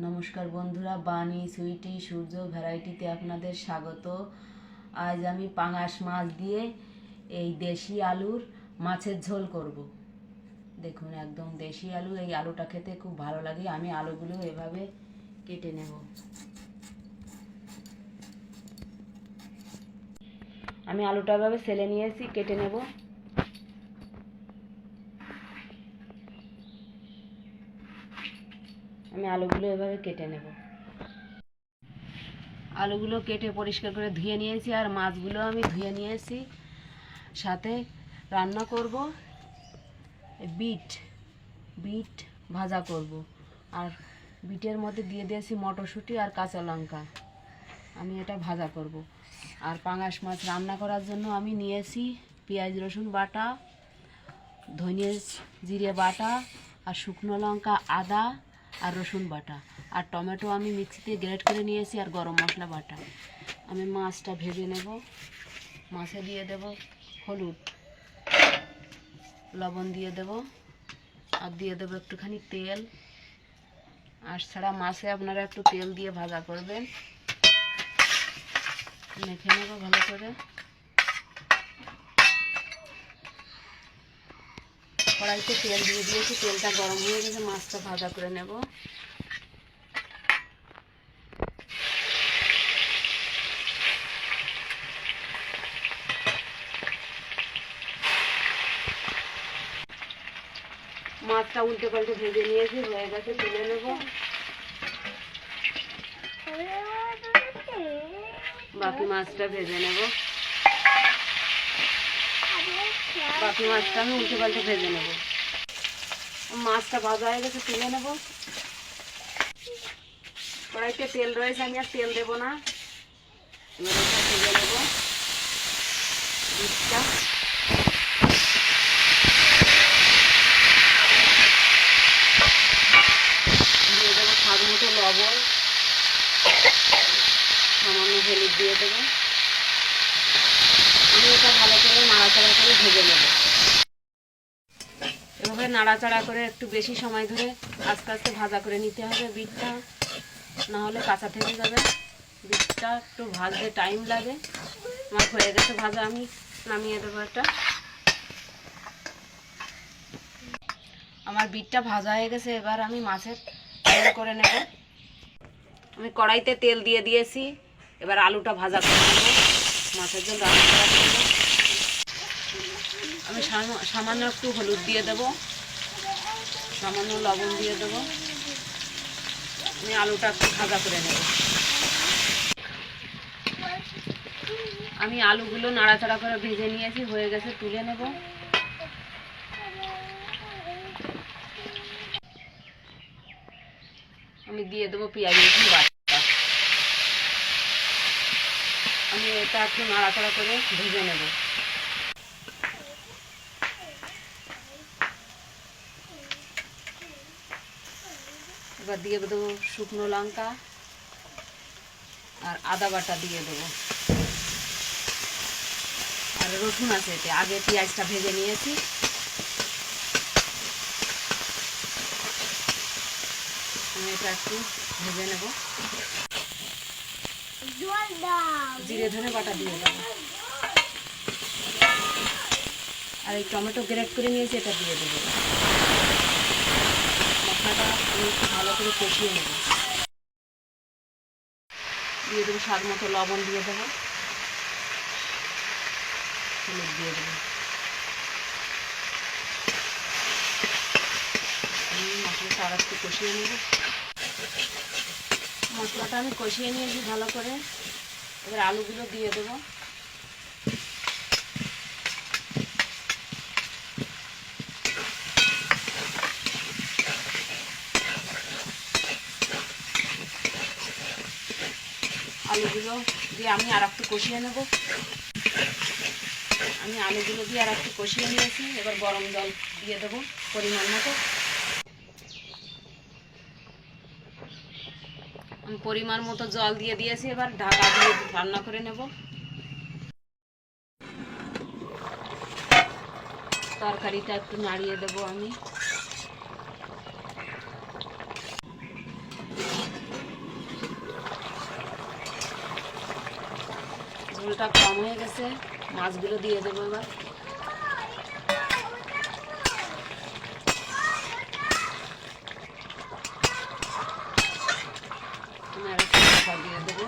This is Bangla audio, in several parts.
নমস্কার বন্ধুরা, বাণী, সুইটি, সূর্য, ভ্যারাইটিতে আপনাদের স্বাগত। আজ আমি পাঙাশ মাছ দিয়ে এই দেশি আলুর মাছের ঝোল করব। দেখুন, একদম দেশি আলু, এই আলুটা খেতে খুব ভালো লাগে। আমি আলুগুলো এভাবে কেটে নেব। আমি আলুটা এভাবে সেলে নিয়েছি কেটে নেব। আমি আলুগুলো এভাবে কেটে নেব। আলুগুলো কেটে পরিষ্কার করে ধুয়ে নিয়েছি আর মাছগুলো আমি ধুয়ে নিয়েছি। সাথে রান্না করব বিট বিট ভাজা করব। আর বিটের মধ্যে দিয়ে দিয়েছি মটরশুঁটি আর কাঁচা লঙ্কা। আমি এটা ভাজা করব। আর পাঙাশ মাছ রান্না করার জন্য আমি নিয়েছি পেঁয়াজ, রসুন বাটা, ধনিয়া, জিরে বাটা আর শুকনো লঙ্কা, আদা আর রসুন বাটা। আর টমেটো আমি মিক্সিতে গ্রেট করে নিয়েছি আর গরম মশলা বাটা। আমি মাছটা ভেজে নেব। মাছে দিয়ে দেব হলুদ। লবণ দিয়ে দেব। আর দিয়ে দেবো একটুখানি তেল। আর ছাড়া মাছে আপনারা একটু তেল দিয়ে ভাজা করবেন। মেখে নেব ভালো করে। কড়াইতে তেল দিয়ে দিয়েছি, তেলটা গরম হয়ে গেছে, মাছটা ভাজা করে নেব। মাছটা উল্টে পাল্টে ভেজে নিয়েছি, হয়ে গেছে, তুলে নেব। বাকি মাছটা ভেজে নেব। বাকি মাছটা আমি উল্টে পাল্টে ভেজে নেব। মাছটা ভাজা হয়ে গেছে, তুলে নেব। কড়াইতে তেল রয়েছে, আমি আর তেল দেবো না। ভেজে নেব। দুধটা। দিয়ে দেবো স্বাদ মতো লবণ। সামান্য হলুদ দিয়ে দেবো আমি এটা ভালো করে নাড়াচাড়া করে ভেজে নেব এভাবে নাড়াচাড়া করে একটু বেশি সময় ধরে আস্তে আস্তে ভাজা করে নিতে হবে বিটটা। না হলে কাঁচা থেকে যাবে। বিটটা একটু ভাজতে টাইম লাগে। আমার হয়ে গেছে ভাজা, আমি নামিয়ে দেবো একটা আমার বিটটা ভাজা হয়ে গেছে, এবার আমি মাছের তেল করে নেব। আমি কড়াইতে তেল দিয়ে দিয়েছি। এবার আলুটা ভাজা করে নেব। মাছের জন্য রান্না জন্য আমি সামা- সামান্য একটু হলুদ দিয়ে দেব। সামান্য লবণ দিয়ে দেব। আমি আলুটা একটু ভাজা করে নেব। আমি আলুগুলো নাড়াচাড়া করে ভেজে নিয়েছি, হয়ে গেছে তুলে নেব। আমি দিয়ে দেবো পেঁয়াজ রসুন বাটা। আমি এটা একটু নাড়াচাড়া করে ভেজে নেব। এবার দিয়ে দেবো শুকনো লঙ্কা আর আদা বাটা দিয়ে দেবো। আর রসুন আছে এতে। আগে পেঁয়াজটা ভেজে নিয়েছি। আমি এটা একটু ভেজে নেব। জিরে, ধনে বাটা দিয়ে দেবো। আর এই টমেটো গ্রেট করে নিয়েছি, এটা দিয়ে দেবো। মশলাটা একটু ভালো করে কষিয়ে নেব। দিয়ে দেবো স্বাদ মতো লবণ দিয়ে দেবো। হলুদ দিয়ে দেবো। মশলাটা আর একটু কষিয়ে নেব। মশলাটা আমি কষিয়ে নিয়েছি ভালো করে। এবার আলুগুলো দিয়ে দেবো। আলুগুলো দিয়ে আমি আর একটু কষিয়ে নেব। আমি আলুগুলো দিয়ে আর একটু কষিয়ে নিয়েছি, এবার গরম জল দিয়ে দেবো পরিমাণ মতো। আমি পরিমাণ মতো জল দিয়ে দিয়েছি, এবার ঢাকা দিয়ে রান্না করে নেব। তরকারিটা একটু নাড়িয়ে দেবো আমি। জলটা কম হয়ে গেছে, মাছগুলো দিয়ে দেবো এবার। দিয়ে দেবো।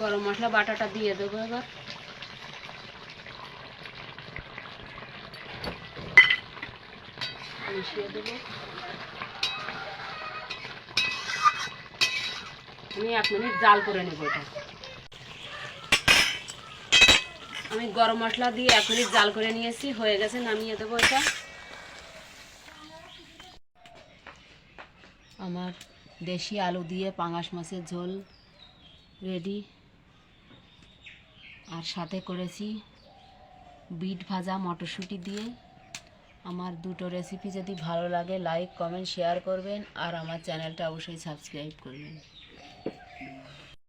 গরম মশলা বাটাটা দিয়ে দেবো এবার। মিশিয়ে দেবো। আমি এক মিনিট জাল করে নেব এটা। আমি গরম মশলা দিয়ে এক মিনিট জাল করে নিয়েছি, হয়ে গেছে, নামিয়ে দেবো এটা। আমার দেশি আলু দিয়ে পাঙাশ মাছের ঝোল রেডি। আর সাথে করেছি বিট ভাজা মটরশুঁটি দিয়ে। আমার দুটো রেসিপি যদি ভালো লাগে লাইক কমেন্ট শেয়ার করবেন আর আমার চ্যানেলটা অবশ্যই সাবস্ক্রাইব করবেন।